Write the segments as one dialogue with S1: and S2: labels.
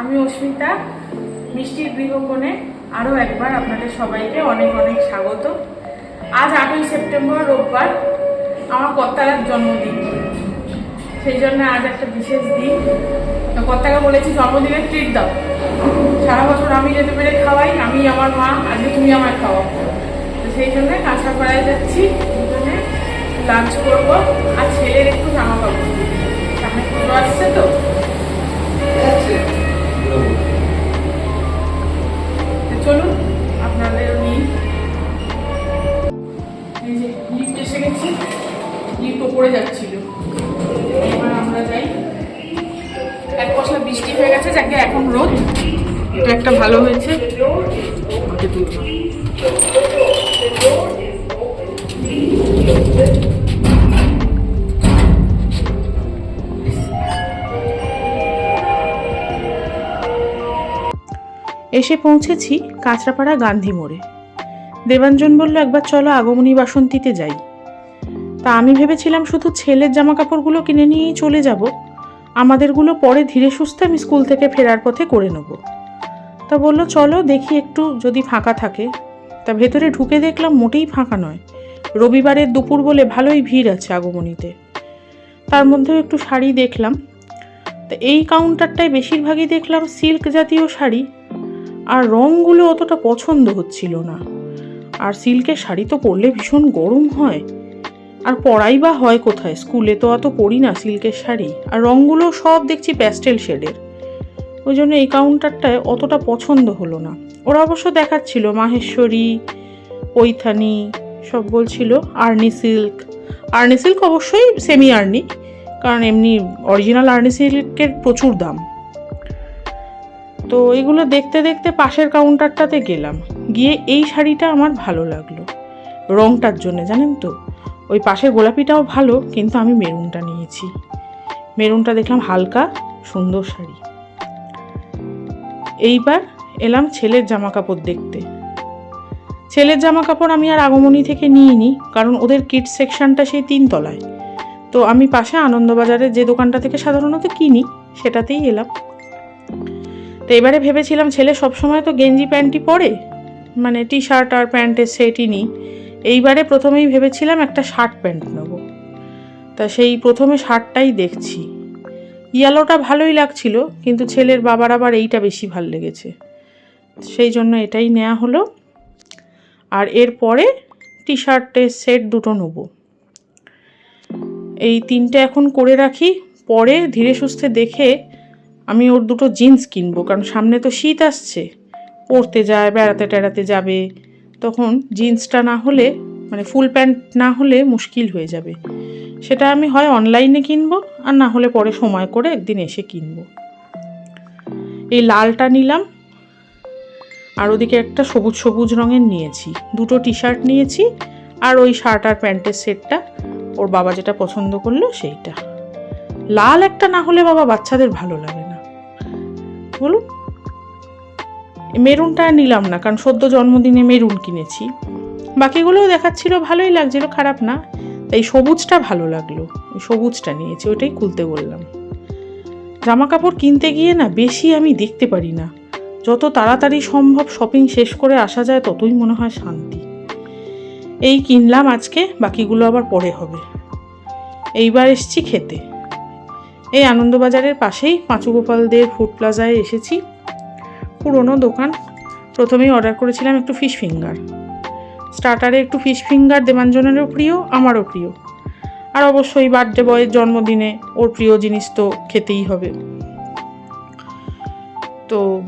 S1: আমি অস্মিতা, মিষ্টির গৃহকোণে আরও একবার আপনাদের সবাইকে অনেক অনেক স্বাগত। আজ আটই সেপ্টেম্বর, রোববার, আমার কর্তারার জন্মদিন। সেই জন্য আজ একটা বিশেষ দিন। তো কর্তাকে বলেছি, জন্মদিনের ট্রিট দাও। সারা বছর আমি যেতে পেরে খাওয়াই, আমি আমার মা, আজকে তুমি আমার খাওয়াও। তো সেই জন্য কাঁচা কাঁচরাপাড়ায় যাচ্ছি, দুজনে লাঞ্চ করব, আর ছেলের একটু জামা কাপড়। সামনে পুজো আসছে তো? চলুন, আপনাদের নিই লিফট এসে গেছি লিফট ওপরে যাচ্ছিল। এবার আমরা যাই। এক পশলা বৃষ্টি হয়ে গেছে, যাকে এখন রোদ। এটা একটা ভালো হয়েছে। আমাকে তুলবো।
S2: এসে পৌঁছেছি কাঁচরাপাড়া গান্ধী মোড়ে। দেবাঞ্জন বলল, একবার চলো আগমনী বাসন্তীতে যাই। তা আমি ভেবেছিলাম শুধু ছেলের জামা কাপড়গুলো কিনে নিয়েই চলে যাব। আমাদেরগুলো পরে ধীরে সুস্থে আমি স্কুল থেকে ফেরার পথে করে নেব। তা বলল, চলো দেখি একটু যদি ফাঁকা থাকে। তা ভেতরে ঢুকে দেখলাম মোটেই ফাঁকা নয়। রবিবারের দুপুর বলে ভালোই ভিড় আছে আগমনীতে। তার মধ্যেও একটু শাড়ি দেখলাম। তা এই কাউন্টারটায় বেশিরভাগই দেখলাম সিল্ক জাতীয় শাড়ি। আর রঙগুলো অতটা পছন্দ হচ্ছিল না। আর সিল্কের শাড়ি তো পরলে ভীষণ গরম হয়। আর পরাই বা হয় কোথায়? স্কুলে তো অত পরি না সিল্কের শাড়ি। আর রঙগুলো সব দেখছি প্যাস্টেল শেডের। ওই জন্য এই কাউন্টারটায় অতটা পছন্দ হলো না। ওরা অবশ্য দেখাচ্ছিল মাহেশ্বরী, পৈথানি, সব বলছিল আর্নি সিল্ক। আর্নি সিল্ক অবশ্যই সেমি আর্নি কারণ এমনি অরিজিনাল আর্নি সিল্কের প্রচুর দাম। তো এগুলো দেখতে দেখতে পাশের কাউন্টারটাতে গেলাম। গিয়ে এই শাড়িটা আমার ভালো লাগল। রংটার জন্য, জানেন তো? ওই পাশের গোলাপিটাও ভালো, কিন্তু আমি মেরুনটা নিয়েছি। মেরুনটা দেখলাম হালকা, সুন্দর শাড়ি। এইবার এলাম ছেলের জামা কাপড় দেখতে। ছেলের জামা কাপড় আমি আর আগমনী থেকে নিইনি, কারণ ওদের কিড সেকশনটা সেই তিনতলায় তো আমি পাশে আনন্দবাজারের যে দোকানটা থেকে সাধারণত কিনি, সেটাতেই এলাম। তো এবারে ভেবেছিলাম ছেলে সবসময় তো গেঞ্জি প্যান্টই পরে মানে টি শার্ট আর প্যান্টের সেটই নিই। এইবারে প্রথমেই ভেবেছিলাম একটা শার্ট প্যান্ট নেব। তা সেই প্রথমে শার্টটাই দেখছি। ইয়ালোটা ভালোই লাগছিল, কিন্তু ছেলের বাবার আবার এইটা বেশি ভালো লেগেছে। সেই জন্য এটাই নেওয়া হলো। আর এরপরে টি শার্টের সেট দুটো নেব। এই তিনটে এখন করে রাখি। পরে ধীরে সুস্থে দেখে আমি ওর দুটো জিন্স কিনবো, কারণ সামনে তো শীত আসছে। পরতে যায়, বেড়াতে টেড়াতে যাবে। তখন জিন্সটা না হলে মানে ফুল প্যান্ট না হলে মুশকিল হয়ে যাবে। সেটা আমি হয় অনলাইনে কিনবো, আর না হলে পরে সময় করে একদিন এসে কিনবো। এই লালটা নিলাম, আর ওদিকে একটা সবুজ সবুজ রঙের নিয়েছি। দুটো টি শার্ট নিয়েছি, আর ওই শার্ট আর প্যান্টের সেটটা ওর বাবা যেটা পছন্দ করল সেইটা। লাল একটা না হলে বাবা বাচ্চাদের ভালো লাগে। বলুন মেরুনটা নিলাম না, কারণ সদ্য জন্মদিনে মেরুন কিনেছি। বাকিগুলোও দেখাচ্ছিল, ভালোই লাগছিল, খারাপ না। তাই সবুজটা ভালো লাগল সবুজটা নিয়েছি ওইটাই খুলতে বললাম। জামা কাপড় কিনতে গিয়ে না বেশি আমি দেখতে পারি না। যত তাড়াতাড়ি সম্ভব শপিং শেষ করে আসা যায়, ততই মনে হয় শান্তি। এই কিনলাম আজকে, বাকিগুলো আবার পরে হবে। এইবার এসছি খেতে। এই আনন্দবাজারের পাশেই পাঁচু গোপাল দেব ফুড প্লাজায় এসেছি। পুরনো দোকান। প্রথমেই অর্ডার করেছিলাম একটু ফিশ ফিঙ্গার স্টার্টারে একটু ফিশ ফিঙ্গার দেবাঞ্জনেরও প্রিয়, আমারও প্রিয়। আর অবশ্যই বার্থডে বয়ের জন্মদিনে ওর প্রিয় জিনিস তো খেতেই হবে। তো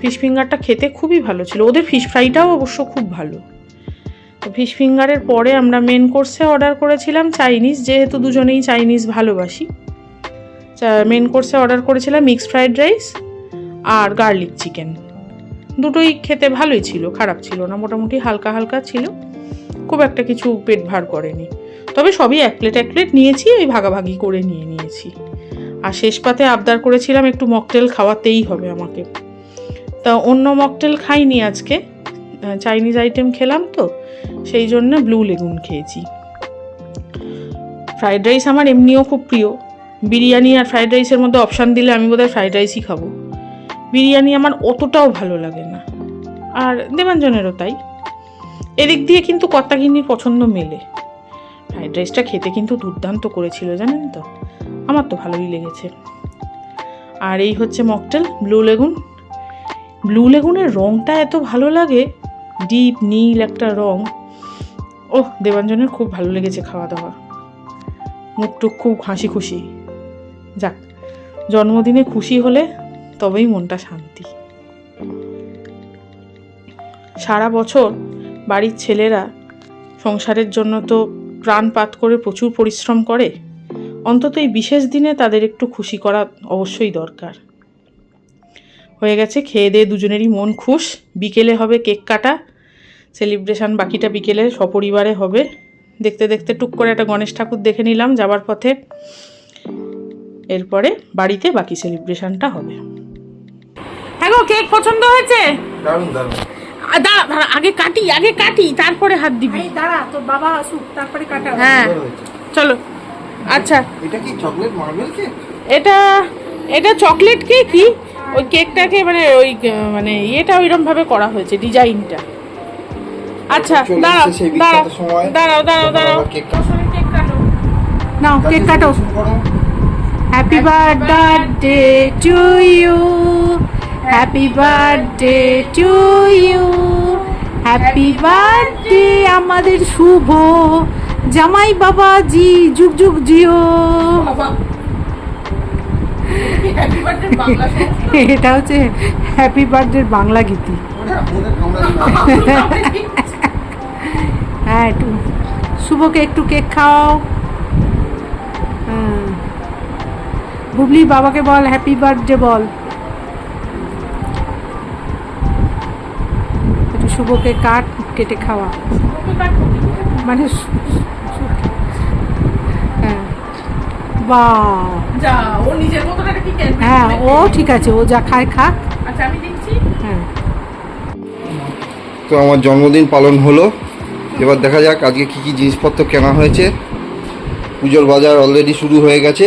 S2: ফিশ ফিঙ্গারটা খেতে খুবই ভালো ছিল। ওদের ফিশ ফ্রাইটাও অবশ্য খুব ভালো। তো ফিশ ফিঙ্গারের পরে আমরা মেন কোর্সে অর্ডার করেছিলাম চাইনিজ যেহেতু দুজনেই চাইনিজ ভালোবাসি। মেন কোর্সে অর্ডার করেছিলাম মিক্সড ফ্রাইড রাইস আর গার্লিক চিকেন দুটোই খেতে ভালোই ছিল, খারাপ ছিল না, মোটামুটি হালকা হালকা ছিল। খুব একটা কিছু পেট ভার করেনি। তবে সবই এক প্লেট এক প্লেট নিয়েছি ওই ভাগাভাগি করে নিয়ে নিয়েছি। আর শেষ পাতে আবদার করেছিলাম একটু মকটেল খাওয়াতেই হবে আমাকে। তা অন্য মকটেল খাইনি আজকে চাইনিজ আইটেম খেলাম তো, সেই জন্য ব্লু লেগুন খেয়েছি। ফ্রাইড রাইস আমার এমনিও খুব প্রিয়। বিরিয়ানি আর ফ্রাইড রাইসের মধ্যে অপশান দিলে আমি বোধহয় ফ্রাইড রাইসই খাব। বিরিয়ানি আমার অতটাও ভালো লাগে না। আর দেবাঞ্জনেরও তাই। এদিক দিয়ে কিন্তু কর্তাগিন্নির পছন্দ মেলে। ফ্রাইড রাইসটা খেতে কিন্তু দুর্দান্ত করেছিল, জানেন তো? আমার তো ভালোই লেগেছে। আর এই হচ্ছে মকটেল, ব্লু লেগুন। ব্লু লেগুনের রঙটা এত ভালো লাগে, ডিপ, নীল একটা রং। ওহ, দেবাঞ্জনের খুব ভালো লেগেছে খাওয়া দাওয়া মুখটুক খুব হাসি খুশি। যাক, জন্মদিনে খুশি হলে তবেই মনটা শান্তি। সারা বছর বাড়ির ছেলেরা সংসারের জন্য তো প্রাণপাত করে প্রচুর পরিশ্রম করে, অন্তত এই বিশেষ দিনে তাদের একটু খুশি করা অবশ্যই দরকার। হয়ে গেছে, খেয়ে দিয়ে দুজনেরই মন খুশ, বিকেলে হবে কেক কাটা, সেলিব্রেশন বাকিটা বিকেলে, সপরিবারে হবে। দেখতে দেখতে টুক করে একটা গণেশ ঠাকুর দেখে নিলাম, যাবার পথে এরপরে বাড়িতে বাকি সেলিব্রেশনটা হবে। হ্যাঁ গো কেক পছন্দ হয়েছে?
S3: দারুণ দারুণ।
S2: দাঁড়া দাঁড়া, আগে কাটি আগে কাটি তারপরে হাত দিবি।
S1: দাঁড়া তোর বাবা আসুক তারপরে কাটা।
S2: হ্যাঁ চলো। আচ্ছা।
S3: এটা কি চকলেট মার্বেল কেক
S2: এটা এটা চকলেট কেকই ওই কেকটাকে মানে ওই মানে ইয়েটা ওইরকম ভাবে করা হয়েছে ডিজাইনটা আচ্ছা দাঁড়াও দাঁড়াও দাঁড়াও দাঁড়াও দাঁড়াও।
S3: কেক
S2: কেক কাটো
S1: নাও কেক কাটো। Happy birthday to you happy birthday to you happy birthday আমাদের শুভ জামাই বাবাজি যুগ যুগ জিও। এটা হচ্ছে হ্যাপি বার্থডে বাংলা গীতি। হ্যাঁ একটু শুভকে একটু কেক খাও বুবলি বাবাকে বল হ্যাপি বার্থডে বল। একটু শুভকে কাট কেটে খাওয়া। মানে হ্যাঁ। বা
S2: যা ও নিজের কি
S1: হ্যাঁ ও ঠিক আছে ও যা খায় খাক।
S2: আচ্ছা আমি দিচ্ছি।
S1: হ্যাঁ।
S3: তো আমার জন্মদিন পালন হলো। এবার দেখা যাক আজকে কি কি জিনিসপত্র কেনা হয়েছে। পুজোর বাজার অলরেডি শুরু হয়ে গেছে।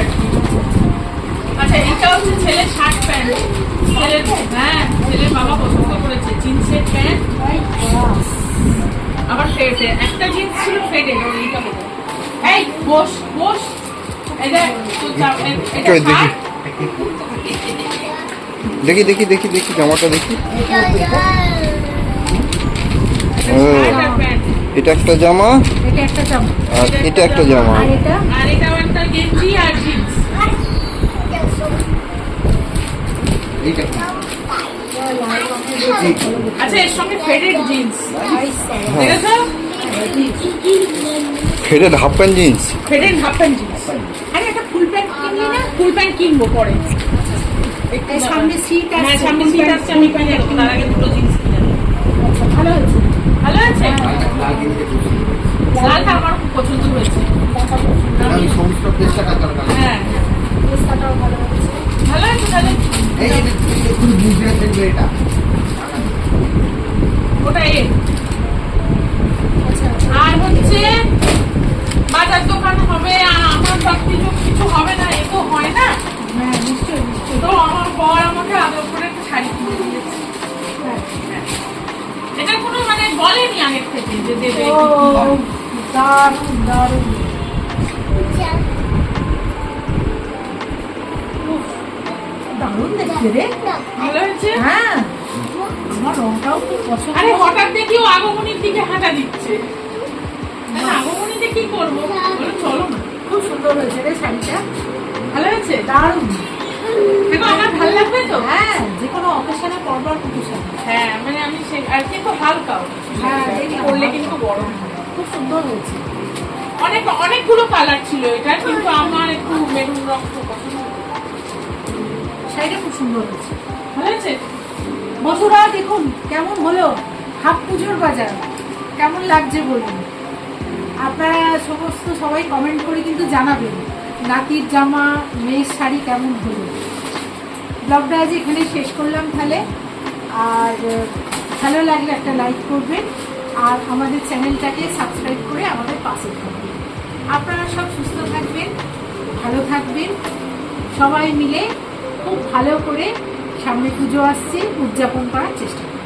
S2: আর কি? আচ্ছা এটা হচ্ছে ছেলের শার্ট প্যান্ট। ছেলের হ্যাঁ ছেলের বাবা পছন্দ করেছে জিন্সের প্যান্ট। আবার ফেটে একটা জিন্স ছিল ফেটে এইটা এই বস বস। এটা এটা
S3: দেখি। দেখি দেখি দেখি দেখি জামাটা দেখি।
S2: এটা
S3: ও। এটা একটা জামা?
S1: এটা একটা চামচ
S3: আর এটা একটা জামা।
S1: আর এটা?
S2: আর এটা একটা গেঞ্জি আর জিন্স আচ্ছা এর সঙ্গে ফেডেড জিন্স দেখেছ?
S3: Faded half pant jeans
S2: faded half pant jeans আরে একটা ফুল প্যান্ট কিনলি না? ফুল প্যান্ট কিনবো পরে।
S1: এই সামনে সিট
S2: হ্যাঁ
S1: আছে
S2: সামনে সিট আছে। আমি তার আগে দুটো জিন্স কিনে নেব।
S1: ভালো হয়েছে।
S2: ভালো আছে? লালটা আমার খুব পছন্দ হয়েছে। হ্যাঁ। ভালো আছে তাহলে? ওটা এ। আর হচ্ছে বাজার দোকান হবে আর আমার বাড়তি যোগ কিছু হবে না এ তো হয় না।
S1: হ্যাঁ
S2: তো আমার বর আমাকে আদর করে একটা শাড়ি কিনে দিয়েছে
S1: হ্যাঁ।
S2: এটা কোনো মানে বলেনি আগের থেকে যে দেবে
S1: দারুণ দারুণ। দারুণ দেখতে রে।
S2: ভালো হয়েছে?
S1: হ্যাঁ। আমার রংটাও খুব পছন্দ।
S2: আরে হঠাৎ দেখি ও আগমনির দিকে হাঁটা দিচ্ছে। আগমনিতে কি করব? চলো না।
S1: খুব সুন্দর হয়েছে রে শাড়িটা।
S2: ভালো হয়েছে?
S1: দারুণ।
S2: আমার ভালো লাগবে তো।
S1: হ্যাঁ যে কোনো অকেশনে
S2: হ্যাঁ মানে আমি সে আর কিন্তু হালকাও
S1: হ্যাঁ,
S2: করলে কিন্তু হয়।
S1: খুব সুন্দর হয়েছে।
S2: অনেক অনেকগুলো কালার ছিল এটা কিন্তু আমার একটু মেরুন রং খুব পছন্দ।
S1: শাড়িটা খুব সুন্দর হয়েছে।
S2: ভালো
S1: বন্ধুরা দেখুন কেমন হলো? হাফ পুজোর বাজার। কেমন লাগছে বলুন? আপনারা সমস্ত সবাই কমেন্ট করে কিন্তু জানাবেন। নাতির জামা মেয়ের শাড়ি কেমন হলো? ব্লগটা আজ এখানে শেষ করলাম তাহলে। আর ভালো লাগলে একটা লাইক করবেন। আর আমাদের চ্যানেলটাকে সাবস্ক্রাইব করে আমাদের পাশে থাকবেন। আপনারা সব সুস্থ থাকবেন, ভালো থাকবেন। সবাই মিলে খুব ভালো করে সামনে পুজো আসছে, উদযাপন করার চেষ্টা করবেন।